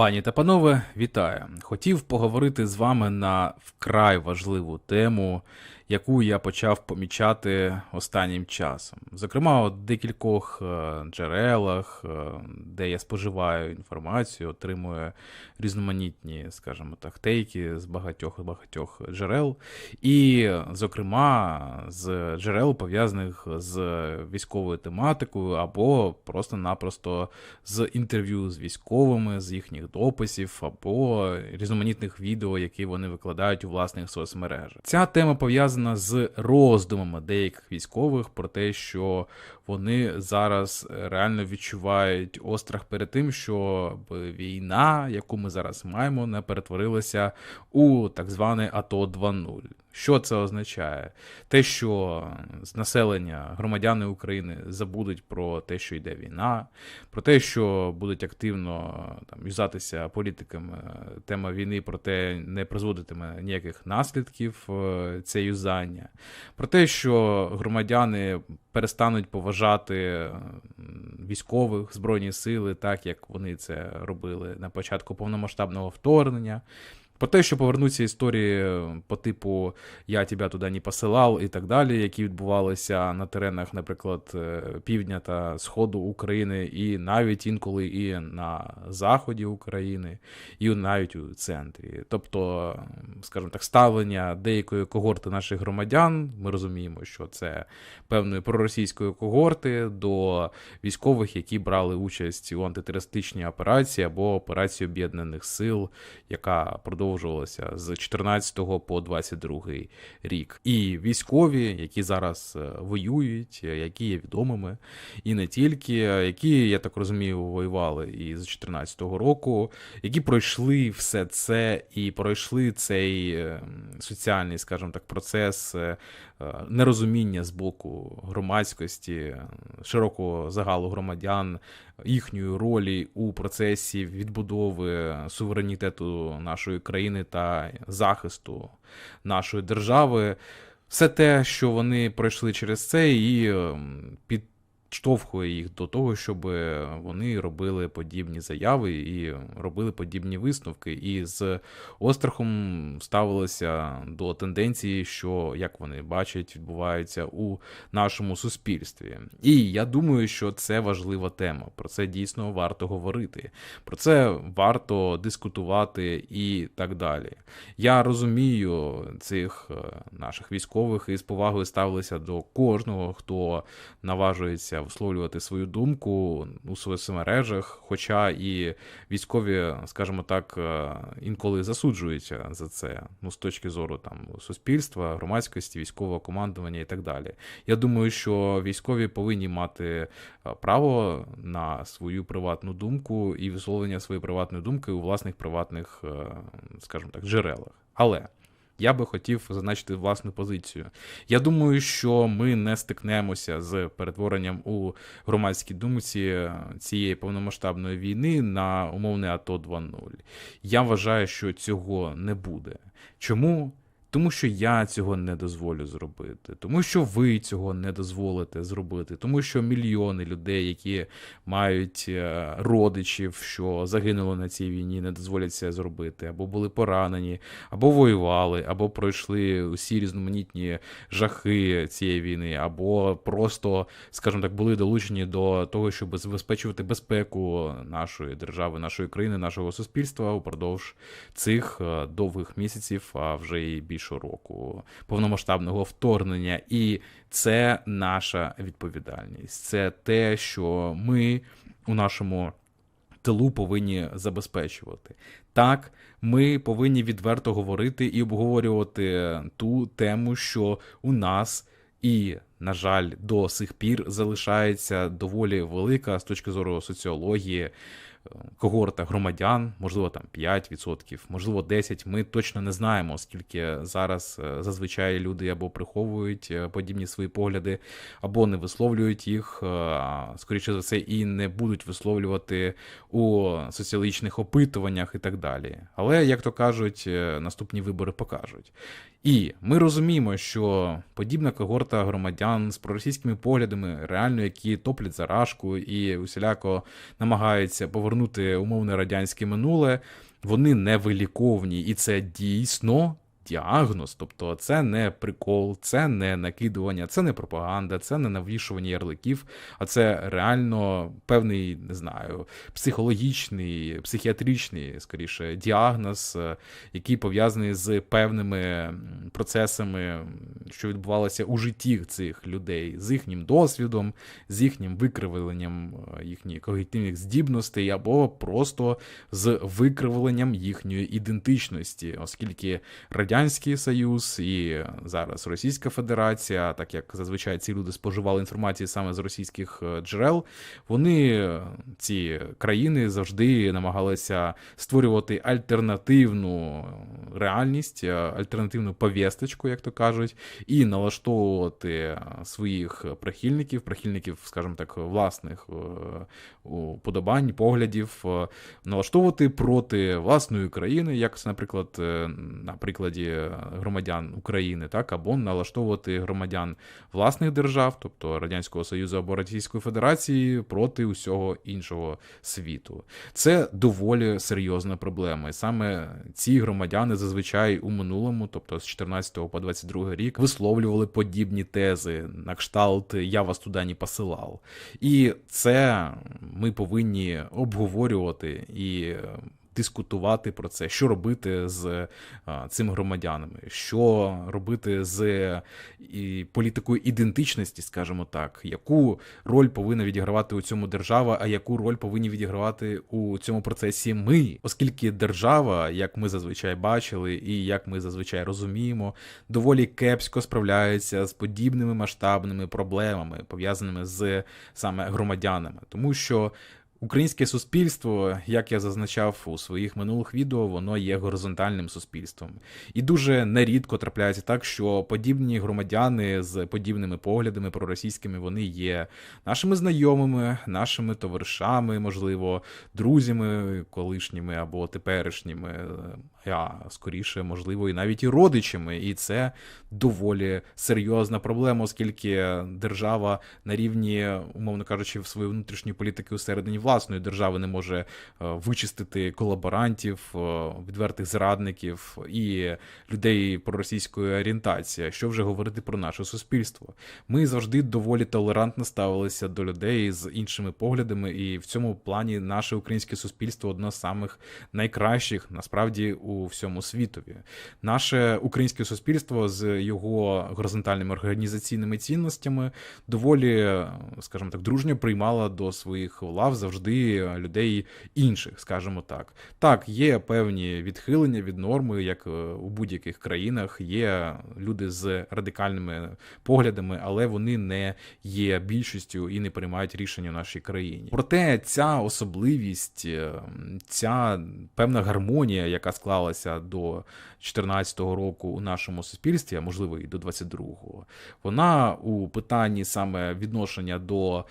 Пані та панове, вітаю! Хотів поговорити з вами на вкрай важливу тему, яку я почав помічати останнім часом. Зокрема, у декількох е, джерелах, е, де я споживаю інформацію, отримую різноманітні, скажімо так, тейки з багатьох багатьох джерел, і, зокрема, з джерел пов'язаних з військовою тематикою, або просто-напросто з інтерв'ю з військовими, з їхніх дописів, або різноманітних відео, які вони викладають у власних соцмережах. Ця тема пов'язана з роздумами деяких військових про те, що вони зараз реально відчувають острах перед тим, щоб війна, яку ми зараз маємо, не перетворилася у так зване АТО 2.0. Що це означає? Те, що з населення громадяни України забудуть про те, що йде війна, про те, що будуть активно там юзатися політиками тема війни, проте не призводитиме ніяких наслідків е, це юзання, про те, що громадяни перестануть поважати військових збройні сили, так як вони це робили на початку повномасштабного вторгнення. Про те, що повернуться історії по типу Я тебе туди не посилав і так далі, які відбувалися на теренах, наприклад, е, півдня та сходу України, і навіть інколи і на заході України, і навіть у центрі. Тобто, скажімо так, ставлення деякої когорти наших громадян, ми розуміємо, що це певної проросійської когорти до військових, які брали участь у антитерористичній операції або операції Об'єднаних Сил, яка продовжувалася з 14 по 22 рік. І військові, які зараз е, воюють, е, які є відомими, і не тільки, які, я так розумію, воювали і з 14-го року, які пройшли все це і пройшли цей е, соціальний, скажімо так, процес е, нерозуміння з боку громадськості, е, широкого загалу громадян, їхньої ролі у процесі відбудови суверенітету нашої країни та захисту нашої держави. Все те, що вони пройшли через це, і ем, підштовхує їх до того, щоб вони робили подібні заяви і робили подібні висновки, і з острахом ставилися до тенденції, що як вони бачать, відбувається у нашому суспільстві. І я думаю, що це важлива тема. Про це дійсно варто говорити. Про це варто дискутувати і так далі. Я розумію цих е, наших військових і з повагою ставилися до кожного, хто наважується висловлювати свою думку у соцмережах, хоча і військові, скажімо так, е, інколи засуджуються за це, ну з точки зору там суспільства, громадськості, військового командування і так далі. Я думаю, що військові повинні мати е, право на свою приватну думку і висловлення своєї приватної думки у власних приватних, е, скажімо так, джерелах. Але я би хотів зазначити власну позицію. Я думаю, що ми не стикнемося з перетворенням у громадській думці цієї повномасштабної війни на умовне АТО 2.0. Я вважаю, що цього не буде. Чому? Тому що я цього не дозволю зробити, тому що ви цього не дозволите зробити, тому що мільйони людей, які мають е, родичів, що загинули на цій війні, не дозволять це зробити, або були поранені, або воювали, або пройшли усі різноманітні жахи цієї війни, або просто, скажімо так, були долучені до того, щоб забезпечувати безпеку нашої держави, нашої країни, нашого суспільства упродовж цих е, довгих місяців, а вже і більше року повномасштабного вторгнення. І це наша відповідальність. Це те, що ми у нашому тилу повинні забезпечувати. Так, ми повинні відверто говорити і обговорювати ту тему, що у нас і, на жаль, до сих пір залишається доволі велика з точки зору соціології. е, Когорта громадян, можливо, там 5%, можливо, 10%. Ми точно не знаємо, оскільки зараз е, зазвичай люди або приховують е, подібні свої погляди, або не висловлюють їх, скоріше за все, і не будуть висловлювати у соціологічних опитуваннях і так далі. Але, як то кажуть, наступні вибори покажуть. І ми розуміємо, що подібна когорта громадян з проросійськими поглядами, реально, які топлять за рашку і усіляко намагаються повернути умовне радянське минуле, вони невиліковні, і це дійсно діагноз. Тобто, це не прикол, це не накидування, це не пропаганда, це не навішування ярликів, а це реально певний, не знаю, психологічний, психіатричний, скоріше, діагноз, е, який пов'язаний з певними процесами, що відбувалося у житті цих людей, з їхнім досвідом, з їхнім викривленням е, їхніх когнітивних здібностей, або просто з викривленням їхньої ідентичності, оскільки Радянський Союз і зараз Російська Федерація, так як зазвичай ці люди споживали інформацію саме з російських е, джерел, вони е, ці країни завжди намагалися створювати альтернативну реальність, е, альтернативну повісточку, як то кажуть, і налаштовувати своїх прихильників, прихильників, скажімо так, власних е, уподобань, поглядів, е, налаштовувати проти власної країни, як наприклад, е, на прикладі громадян України, так, або налаштовувати громадян власних держав, тобто Радянського Союзу або Російської Федерації, проти усього іншого світу. Це доволі серйозна проблема. І саме ці громадяни зазвичай у минулому, тобто з 14 по 22 рік, висловлювали подібні тези на кшталт Я вас туди не посилав. І це ми повинні обговорювати і дискутувати про це, що робити з а, цими громадянами, що робити з і, політикою ідентичності, скажімо так, яку роль повинна відігравати у цьому держава, а яку роль повинні відігравати у цьому процесі ми, оскільки держава, як ми зазвичай бачили, і як ми зазвичай розуміємо, доволі кепсько справляється з подібними масштабними проблемами, пов'язаними з саме громадянами, тому що. Українське суспільство, як я зазначав у своїх минулих відео, воно є горизонтальним суспільством. І дуже нерідко трапляється так, що подібні громадяни з подібними поглядами проросійськими вони є нашими знайомими, нашими товаришами, можливо, друзями колишніми або теперішніми, а скоріше, можливо, і навіть і родичами. І це доволі серйозна проблема, оскільки держава на рівні, умовно кажучи, в своєї внутрішньої політики усередині власної держави не може е, вичистити колаборантів, е, відвертих зрадників і людей проросійської орієнтації. Що вже говорити про наше суспільство? Ми завжди доволі толерантно ставилися до людей з іншими поглядами, і в цьому плані наше українське суспільство одне з самих найкращих насправді у всьому світові. Наше українське суспільство з його горизонтальними організаційними цінностями доволі, скажімо так, дружньо приймала до своїх лав завжди людей інших, скажімо так. Так, є певні відхилення від норми, як е, у будь-яких країнах. Є люди з радикальними поглядами, але вони не є більшістю і не приймають рішення в нашій країні. Проте ця особливість, е, ця певна гармонія, яка склалася до 2014 року у нашому суспільстві, а можливо і до 22-го, вона у питанні саме відношення до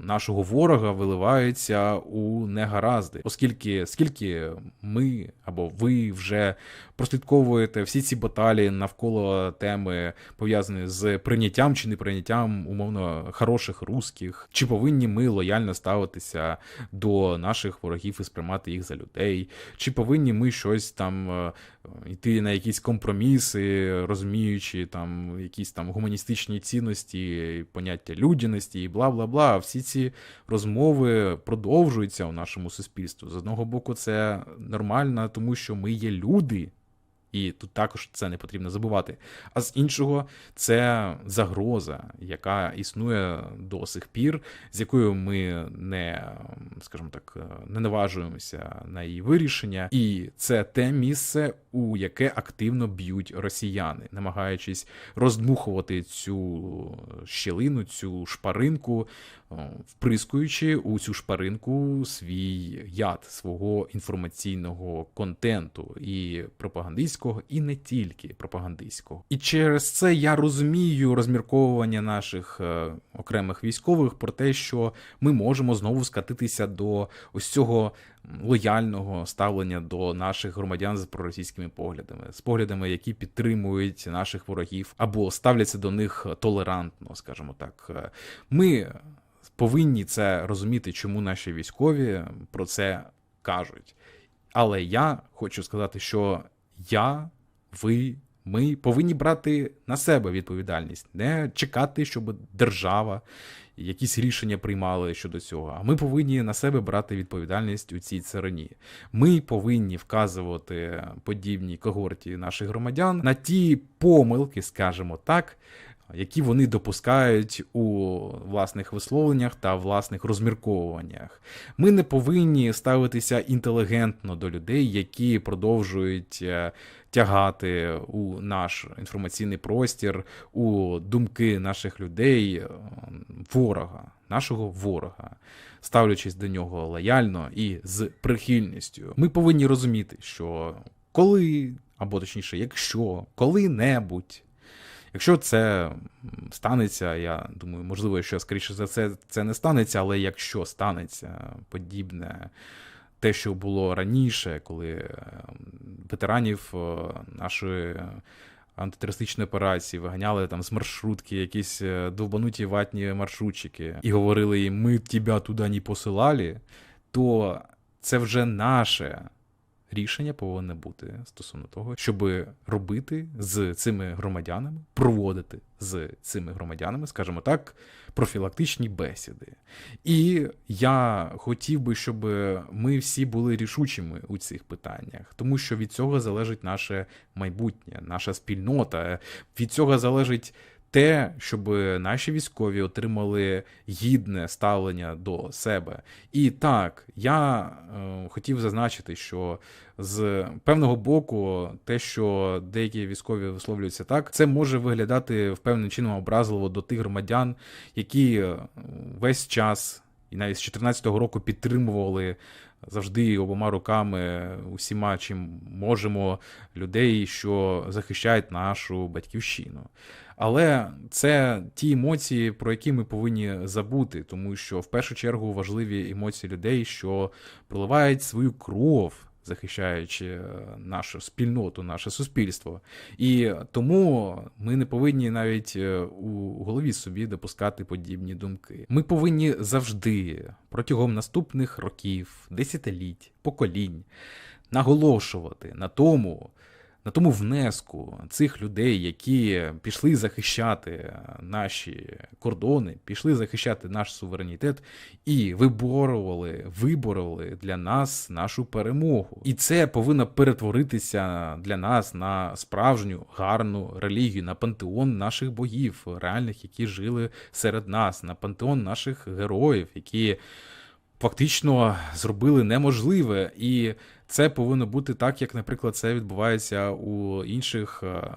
нашого ворога виливається у негаразди, оскільки скільки ми або ви вже прослідковуєте всі ці баталії навколо теми пов'язані з прийняттям чи неприйняттям умовно хороших русських, чи повинні ми лояльно ставитися до наших ворогів і сприймати їх за людей, чи повинні ми щось там е, йти на якісь компроміси, розуміючи там якісь там гуманістичні цінності, поняття людяності і бла бла бла. Всі ці розмови продовжуються у нашому суспільстві. З одного боку, це нормально, тому що ми є люди. І тут також це не потрібно забувати. А з іншого, це загроза, яка існує до сих пір, з якою ми не, скажімо так, не наважуємося на її вирішення. І це те місце, у яке активно б'ють росіяни, намагаючись роздмухувати цю щілину, цю шпаринку, вприскуючи у цю шпаринку свій яд свого інформаційного контенту і пропагандистського, і не тільки пропагандистського. І через це я розумію розмірковування наших е, окремих військових про те, що ми можемо знову скатитися до ось цього лояльного ставлення до наших громадян з проросійськими поглядами, з поглядами, які підтримують наших ворогів або ставляться до них толерантно, скажімо так. Ми повинні це розуміти, чому наші військові про це кажуть. Але я хочу сказати, що я, ви, ми повинні брати на себе відповідальність, не чекати, щоб держава якісь рішення приймали щодо цього. А ми повинні на себе брати відповідальність у цій царині. Ми повинні вказувати подібній когорті наших громадян на ті помилки, скажімо так. Які вони допускають у власних висловленнях та власних розмірковуваннях. Ми не повинні ставитися інтелігентно до людей, які продовжують е, тягати у наш інформаційний простір, у думки наших людей е, ворога, нашого ворога, ставлячись до нього лояльно і з прихильністю. Ми повинні розуміти, що коли, або точніше, якщо коли-небудь. Якщо це станеться, я думаю, можливо, що скоріше за це це не станеться, але якщо станеться подібне те, що було раніше, коли е, ветеранів е, нашої антитерористичної операції виганяли там з маршрутки, якісь е, довбануті ватні маршрутчики, і говорили їм, ми тебе туди не посилали, то це вже наше рішення повинне бути стосовно того, щоб робити з цими громадянами, проводити з цими громадянами, скажімо так, профілактичні бесіди. І я хотів би, щоб ми всі були рішучими у цих питаннях, тому що від цього залежить наше майбутнє, наша спільнота, від цього залежить те, щоб наші військові отримали гідне ставлення до себе. І так, я е, хотів зазначити, що з певного боку, те, що деякі військові висловлюються так, це може виглядати в певним чином образливо до тих громадян, які е, весь час і навіть з 2014 року підтримували. Завжди обома руками усіма, чим можемо людей, що захищають нашу батьківщину. Але це ті емоції, про які ми повинні забути, тому що в першу чергу важливі емоції людей, що проливають свою кров. Захищаючи е, нашу спільноту, наше суспільство, і тому ми не повинні навіть е, у голові собі допускати подібні думки. Ми повинні завжди протягом наступних років, десятиліть, поколінь наголошувати на тому, на тому внеску цих людей, які пішли захищати наші кордони, пішли захищати наш суверенітет і виборювали, вибороли для нас нашу перемогу. І це повинно перетворитися для нас на справжню гарну релігію, на пантеон наших богів, реальних, які жили серед нас, на пантеон наших героїв, які фактично зробили неможливе, і це повинно бути так, як, наприклад, це відбувається у інших е,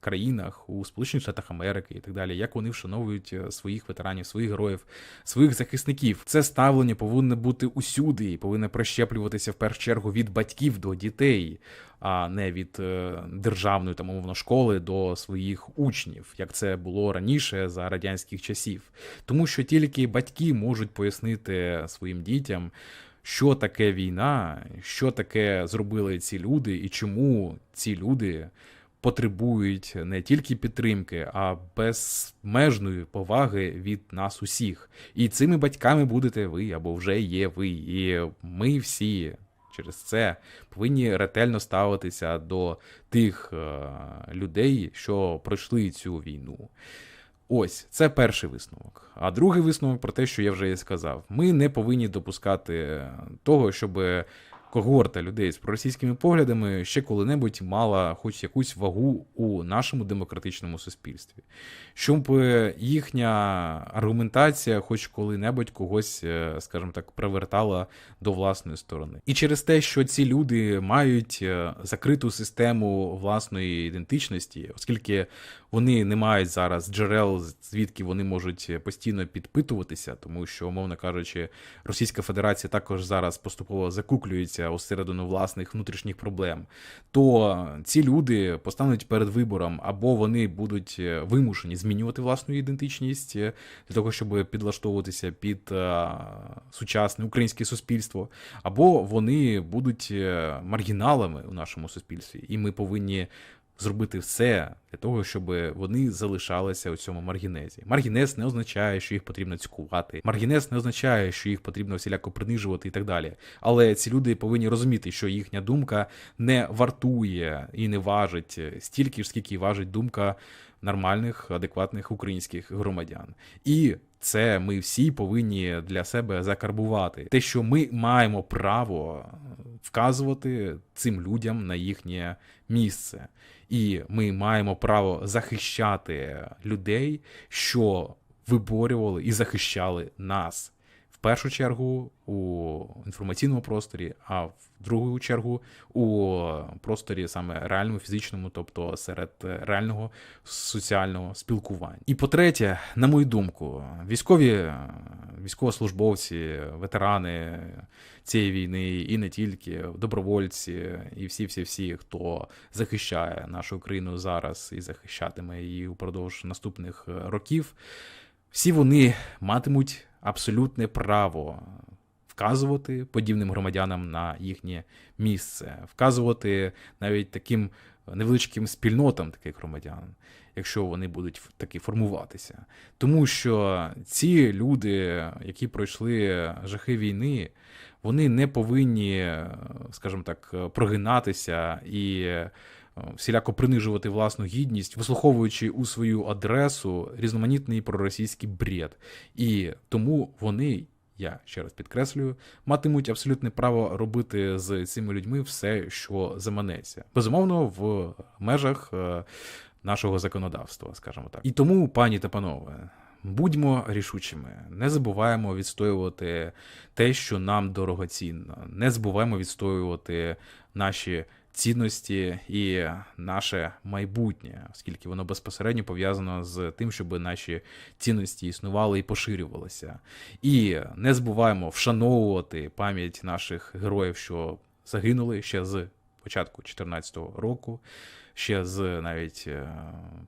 країнах, у Сполучених Штатах Америки і так далі, як вони вшановують е, своїх ветеранів, своїх героїв, своїх захисників. Це ставлення повинно бути усюди і повинно прищеплюватися в першу чергу від батьків до дітей, а не від е, державної там умовно школи до своїх учнів, як це було раніше за радянських часів. Тому що тільки батьки можуть пояснити своїм дітям. Що таке війна, що таке зробили ці люди, і чому ці люди потребують не тільки підтримки, а безмежної поваги від нас усіх. І цими батьками будете ви або вже є ви. І ми всі через це повинні ретельно ставитися до тих е, людей, що пройшли цю війну. Ось це перший висновок. А другий висновок про те, що я вже і сказав: ми не повинні допускати того, щоб когорта людей з проросійськими поглядами ще коли-небудь мала хоч якусь вагу у нашому демократичному суспільстві, щоб їхня аргументація, хоч коли-небудь когось, е, скажімо так, привертала до власної сторони. І через те, що ці люди мають е, закриту систему власної ідентичності, оскільки вони не мають зараз джерел, звідки вони можуть постійно підпитуватися, тому що, умовно кажучи, Російська Федерація також зараз поступово закуклюється усередину власних внутрішніх проблем. То ці люди постануть перед вибором, або вони будуть е, вимушені змінювати власну ідентичність е, для того, щоб підлаштовуватися під е, сучасне українське суспільство, або вони будуть маргіналами у нашому суспільстві, і ми повинні зробити все для того, щоб вони залишалися у цьому маргінезі. Маргінез не означає, що їх потрібно цькувати. Маргінез не означає, що їх потрібно всіляко принижувати і так далі. Але ці люди повинні розуміти, що їхня думка не вартує і не важить стільки ж, скільки важить думка нормальних, адекватних українських громадян. І це ми всі повинні для себе закарбувати. Те, що ми маємо право вказувати цим людям на їхнє місце. І ми маємо право захищати людей, що виборювали і захищали нас. В першу чергу у інформаційному просторі, а в другу чергу у просторі саме реальному, фізичному, тобто серед реального соціального спілкування. І по-третє, на мою думку, військові військовослужбовці, ветерани цієї війни, і не тільки добровольці, і всі, всі, всі, хто захищає нашу країну зараз і захищатиме її упродовж наступних років, всі вони матимуть абсолютне право вказувати подібним громадянам на їхнє місце, вказувати навіть таким невеличким спільнотам таких громадян, якщо вони будуть таки формуватися. Тому що ці люди, які пройшли жахи війни, вони не повинні, скажімо так, прогинатися і всіляко принижувати власну гідність, вислуховуючи у свою адресу різноманітний проросійський бред. І тому вони. Я ще раз підкреслюю, матимуть абсолютне право робити з цими людьми все, що заманеться. Безумовно, в межах е, нашого законодавства, скажімо так. І тому, пані та панове, будьмо рішучими, не забуваємо відстоювати те, що нам дорогоцінно, не забуваємо відстоювати наші цінності і наше майбутнє, оскільки воно безпосередньо пов'язано з тим, щоб наші цінності існували і поширювалися. І не забуваємо вшановувати пам'ять наших героїв, що загинули ще з початку 2014 року. Ще з навіть е,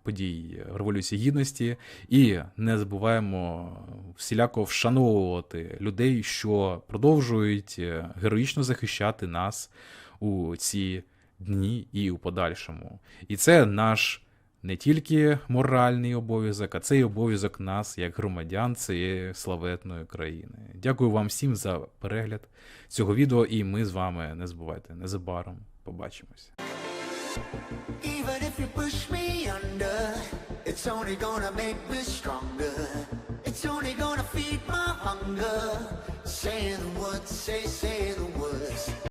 подій Революції Гідності, і не забуваємо всіляко вшановувати людей, що продовжують е, героїчно захищати нас у ці дні і у подальшому. І це наш не тільки моральний обов'язок, а це й обов'язок нас, як громадян цієї славетної країни. Дякую вам всім за перегляд цього відео, і ми з вами не забувайте незабаром побачимось. Even if you push me under, it's only gonna make me stronger. It's only gonna feed my hunger. Saying the words, say, say the words.